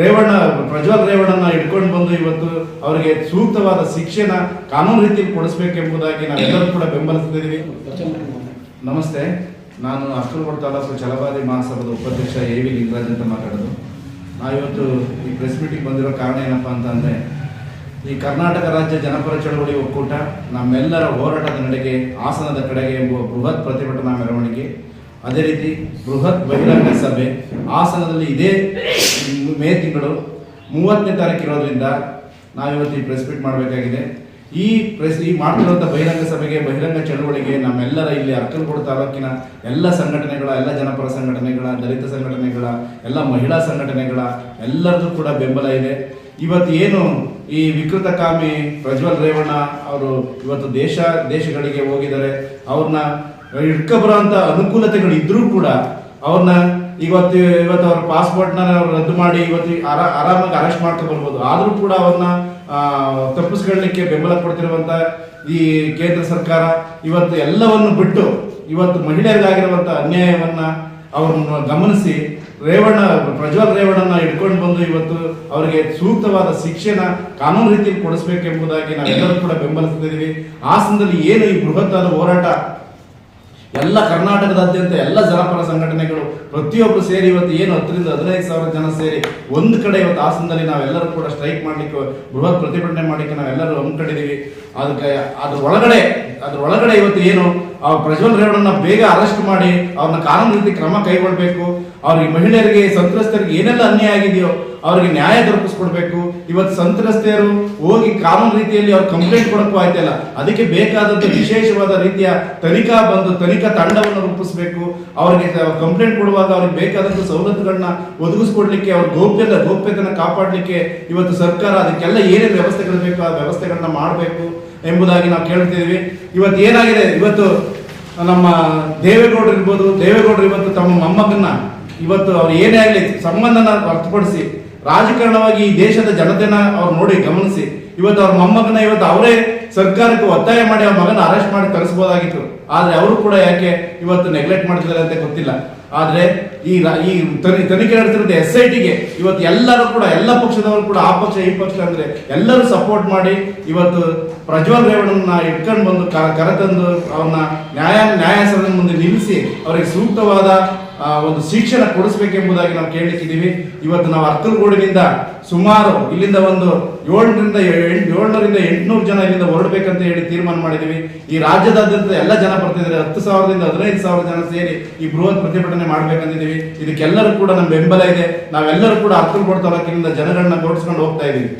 ರೇವಣ್ಣ, ಪ್ರಜ್ವಲ್ ರೇವಣ್ಣನ ಇಟ್ಕೊಂಡು ಬಂದು ಇವತ್ತು ಅವರಿಗೆ ಸೂಕ್ತವಾದ ಶಿಕ್ಷೆನ ಕಾನೂನು ರೀತಿಯಲ್ಲಿ ಕೊಡಿಸ್ಬೇಕೆಂಬುದಾಗಿ ನಾವೆಲ್ಲರೂ ಕೂಡ ಬೆಂಬಲಿಸ್ತಿದ್ದೀವಿ. ನಮಸ್ತೆ. ನಾನು ಅಕ್ಕಲಕೋಟೆ ತಾಲೂಕು ಛಲವಾದಿ ಮಹಾಸಭಾದ ಉಪಾಧ್ಯಕ್ಷ ಎ ವಿ ಲಿಂಗರಾಜ್ ಅಂತ ಮಾತಾಡೋದು. ನಾವಿವತ್ತು ಈ ಪ್ರೆಸ್ ಮೀಟಿಂಗ್ ಬಂದಿರೋ ಕಾರಣ ಏನಪ್ಪ ಅಂತಂದರೆ, ಈ ಕರ್ನಾಟಕ ರಾಜ್ಯ ಜನಪರ ಚಳವಳಿ ಒಕ್ಕೂಟ ನಮ್ಮೆಲ್ಲರ ಹೋರಾಟದ ನಡೆಗೆ, ಹಾಸನದ ಕಡೆಗೆ ಎಂಬುವ ಬೃಹತ್ ಪ್ರತಿಭಟನಾ ಮೆರವಣಿಗೆ ಅದೇ ರೀತಿ ಬೃಹತ್ ಬಹಿರಂಗ ಸಭೆ ಹಾಸನದಲ್ಲಿ ಇದೇ. ಮೇ ತಿಂಗಳು ಮೂವತ್ತನೇ ತಾರೀಕು ಇರೋದ್ರಿಂದ ನಾವಿವತ್ತು ಈ ಪ್ರೆಸ್ ಮೀಟ್ ಮಾಡಬೇಕಾಗಿದೆ. ಈ ಪ್ರೆಸ್ ಈ ಮಾಡ್ತಿರುವಂಥ ಬಹಿರಂಗ ಸಭೆಗೆ, ಬಹಿರಂಗ ಚಳುವಳಿಗೆ ನಮ್ಮೆಲ್ಲರ ಇಲ್ಲಿ ಅಕ್ಕಲಕೋಟೆ ತಾಲೂಕಿನ ಎಲ್ಲ ಸಂಘಟನೆಗಳ, ಎಲ್ಲ ಜನಪರ ಸಂಘಟನೆಗಳ, ದಲಿತ ಸಂಘಟನೆಗಳ, ಎಲ್ಲ ಮಹಿಳಾ ಸಂಘಟನೆಗಳ ಎಲ್ಲರದ್ದು ಕೂಡ ಬೆಂಬಲ ಇದೆ. ಇವತ್ತು ಏನು ಈ ವಿಕೃತ ಕಾಮಿ ಪ್ರಜ್ವಲ್ ರೇವಣ್ಣ ಅವರು ಇವತ್ತು ದೇಶ, ದೇಶಗಳಿಗೆ ಹೋಗಿದ್ದಾರೆ. ಅವ್ರನ್ನ ಇಟ್ಕೊಬರೋಂಥ ಅನುಕೂಲತೆಗಳು ಇದ್ರೂ ಕೂಡ ಅವ್ರನ್ನ ಇವತ್ತು ಇವತ್ತು ಅವ್ರ ಪಾಸ್ಪೋರ್ಟ್ನ ರದ್ದು ಮಾಡಿ ಇವತ್ತು ಆರಾ ಆರಾಮಾಗಿ ಅರೆಸ್ಟ್ ಮಾಡ್ಕೊ ಬರ್ಬೋದು ಆದರೂ ಕೂಡ ಅವ್ರನ್ನ ಆ, ತಪ್ಪಿಸ್ಕೊಳ್ಳಿಕ್ಕೆ ಬೆಂಬಲ ಕೊಡ್ತಿರುವಂತ ಈ ಕೇಂದ್ರ ಸರ್ಕಾರ ಇವತ್ತು ಎಲ್ಲವನ್ನು ಬಿಟ್ಟು ಇವತ್ತು ಮಹಿಳೆಯರಿಗಾಗಿರುವಂತ ಅನ್ಯಾಯವನ್ನ ಅವ್ರನ್ನ ಗಮನಿಸಿ ರೇವಣ್ಣ ಪ್ರಜ್ವಲ್ ರೇವಣ್ಣನ ಇಟ್ಕೊಂಡು ಬಂದು ಇವತ್ತು ಅವರಿಗೆ ಸೂಕ್ತವಾದ ಶಿಕ್ಷೆನ ಕಾನೂನು ರೀತಿಯಲ್ಲಿ ಕೊಡಿಸ್ಬೇಕೆಂಬುದಾಗಿ ನಾವೆಲ್ಲರೂ ಕೂಡ ಬೆಂಬಲಿಸ್ತಿದ್ದೀವಿ ಹಾಸನದಲ್ಲಿ ಏನು ಈ ಬೃಹತ್ತಾದ ಹೋರಾಟ ಎಲ್ಲ ಕರ್ನಾಟಕದಾದ್ಯಂತ ಎಲ್ಲ ಜನಪರ ಸಂಘಟನೆಗಳು ಪ್ರತಿಯೊಬ್ಬರು ಸೇರಿ ಇವತ್ತು ಏನು ಹತ್ತರಿಂದ ಹದಿನೈದು ಸಾವಿರ ಜನ ಸೇರಿ ಒಂದು ಕಡೆ ಇವತ್ತು ಹಾಸನದಲ್ಲಿ ನಾವೆಲ್ಲರೂ ಕೂಡ ಸ್ಟ್ರೈಕ್ ಮಾಡಲಿಕ್ಕೆ ಬೃಹತ್ ಪ್ರತಿಭಟನೆ ಮಾಡಲಿಕ್ಕೆ ನಾವೆಲ್ಲರೂ ಹಮ್ಮಿಕೊಂಡಿದ್ದೀವಿ ಅದಕ್ಕೆ ಅದ್ರ ಒಳಗಡೆ ಅದ್ರ ಒಳಗಡೆ ಇವತ್ತು ಏನು ಆ ಪ್ರಜ್ವಲ್ ರೇವಣ್ಣ ಬೇಗ ಅರೆಸ್ಟ್ ಮಾಡಿ ಅವ್ರನ್ನ ಕಾನೂನು ರೀತಿ ಕ್ರಮ ಕೈಗೊಳ್ಬೇಕು. ಅವ್ರಿಗೆ ಮಹಿಳೆಯರಿಗೆ, ಸಂತ್ರಸ್ತರಿಗೆ ಏನೆಲ್ಲ ಅನ್ಯಾಯ ಆಗಿದೆಯೋ ಅವ್ರಿಗೆ ನ್ಯಾಯ ದೊರಕಿಸ್ಕೊಡ್ಬೇಕು. ಇವತ್ತು ಸಂತ್ರಸ್ತೆಯರು ಹೋಗಿ ಕಾನೂನು ರೀತಿಯಲ್ಲಿ ಅವ್ರು ಕಂಪ್ಲೇಂಟ್ ಕೊಡಕ್ಕೂ ಆಯ್ತಲ್ಲ ಅದಕ್ಕೆ ಬೇಕಾದಂತ ವಿಶೇಷವಾದ ರೀತಿಯ ತನಿಖಾ ಬಂದು ತನಿಖಾ ತಂಡವನ್ನು ರೂಪಿಸಬೇಕು. ಅವ್ರಿಗೆ ಕಂಪ್ಲೇಂಟ್ ಕೊಡುವಾಗ ಅವ್ರಿಗೆ ಬೇಕಾದಂತ ಸವಲತ್ತುಗಳನ್ನ ಒದಗಿಸ್ಕೊಡ್ಲಿಕ್ಕೆ, ಅವ್ರ ಗೌಪ್ಯದ ಗೌಪ್ಯತೆಯನ್ನು ಕಾಪಾಡಲಿಕ್ಕೆ ಇವತ್ತು ಸರ್ಕಾರ ಅದಕ್ಕೆಲ್ಲ ಏನೇನು ವ್ಯವಸ್ಥೆಗಳು ಬೇಕು ಆ ವ್ಯವಸ್ಥೆಗಳನ್ನ ಮಾಡಬೇಕು. ಎಂಬುದಾಗಿ ನಾವು ಕೇಳ್ತಿದ್ದೀವಿ. ಇವತ್ತು ಏನಾಗಿದೆ? ಇವತ್ತು ನಮ್ಮ ದೇವೇಗೌಡರು ಇರ್ಬೋದು, ದೇವೇಗೌಡರು ಇವತ್ತು ತಮ್ಮ ಮೊಮ್ಮಗನ್ನ ಇವತ್ತು ಅವ್ರು ಏನೇ ಆಗಲಿ ಸಂಬಂಧನ ಹೊರತುಪಡಿಸಿ, ರಾಜಕಾರಣವಾಗಿ ಈ ದೇಶದ ಜನತೆನ ಅವ್ರು ನೋಡಿ ಗಮನಿಸಿ, ಇವತ್ತು ಅವ್ರ ಮೊಮ್ಮಗನ ಇವತ್ತು ಅವರೇ ಸರ್ಕಾರಕ್ಕೆ ಒತ್ತಾಯ ಮಾಡಿ ಅವ್ರ ಮಗನ ಅರೆಸ್ಟ್ ಮಾಡಿ ತರಿಸಬಹುದಾಗಿತ್ತು ಆದ್ರೆ ಅವರು ಕೂಡ ಯಾಕೆ ಇವತ್ತು ನೆಗ್ಲೆಕ್ಟ್ ಮಾಡ್ತಿದ್ದಾರೆ ಅಂತ ಗೊತ್ತಿಲ್ಲ. ಆದ್ರೆ ಈ ಈ ತನಿ- ತನಿಖೆ ನಡೆಸಿರೋದು ಎಸ್ ಐ ಟಿಗೆ ಇವತ್ತು ಎಲ್ಲರೂ ಕೂಡ, ಎಲ್ಲ ಪಕ್ಷದವರು ಕೂಡ, ಆ ಪಕ್ಷ, ಈ ಪಕ್ಷ ಅಂದ್ರೆ ಎಲ್ಲರೂ ಸಪೋರ್ಟ್ ಮಾಡಿ ಇವತ್ತು ಪ್ರಜ್ವಲ್ ರೇವಣ್ಣನ ಇಟ್ಕೊಂಡು ಬಂದು ಕರೆತಂದು ಅವನ್ನ ನ್ಯಾಯ, ನ್ಯಾಯಾಸನದ ಮುಂದೆ ನಿಲ್ಲಿಸಿ ಅವರಿಗೆ ಸೂಕ್ತವಾದ ಒಂದು ಶಿಕ್ಷಣ ಕೊಡಿಸ್ಬೇಕೆಂಬುದಾಗಿ ನಾವು ಕೇಳಲಿಕ್ಕಿದ್ದೀವಿ ಇವತ್ತು ನಾವು ಅರ್ಕಲ್ಗೋಡಿನಿಂದ ಸುಮಾರು ಇಲ್ಲಿಂದ ಒಂದು ಏಳರಿಂದ ಏಳ್ನೂರಿಂದ ಎಂಟುನೂರು ಜನ ಇಲ್ಲಿಂದ ಹೊರಡಬೇಕಂತ ಹೇಳಿ ತೀರ್ಮಾನ ಮಾಡಿದ್ದೀವಿ ಈ ರಾಜ್ಯದಾದ್ಯಂತ ಎಲ್ಲ ಜನ ಬರ್ತಿದ್ದಾರೆ. ಹತ್ತು ಸಾವಿರದಿಂದ ಹದಿನೈದು ಸಾವಿರ ಜನ ಸೇರಿ ಈ ಬೃಹತ್ ಪ್ರತಿಭಟನೆ ಮಾಡ್ಬೇಕಂತಿದ್ದೀವಿ ಇದಕ್ಕೆಲ್ಲರೂ ಕೂಡ ನಮ್ಮ ಬೆಂಬಲ ಇದೆ. ನಾವೆಲ್ಲರೂ ಕೂಡ ಅರ್ಥ ಕೊಡ್ತಾ ಜನಗಳನ್ನ ಗೋಡಿಸ್ಕೊಂಡು ಹೋಗ್ತಾ ಇದ್ದೀವಿ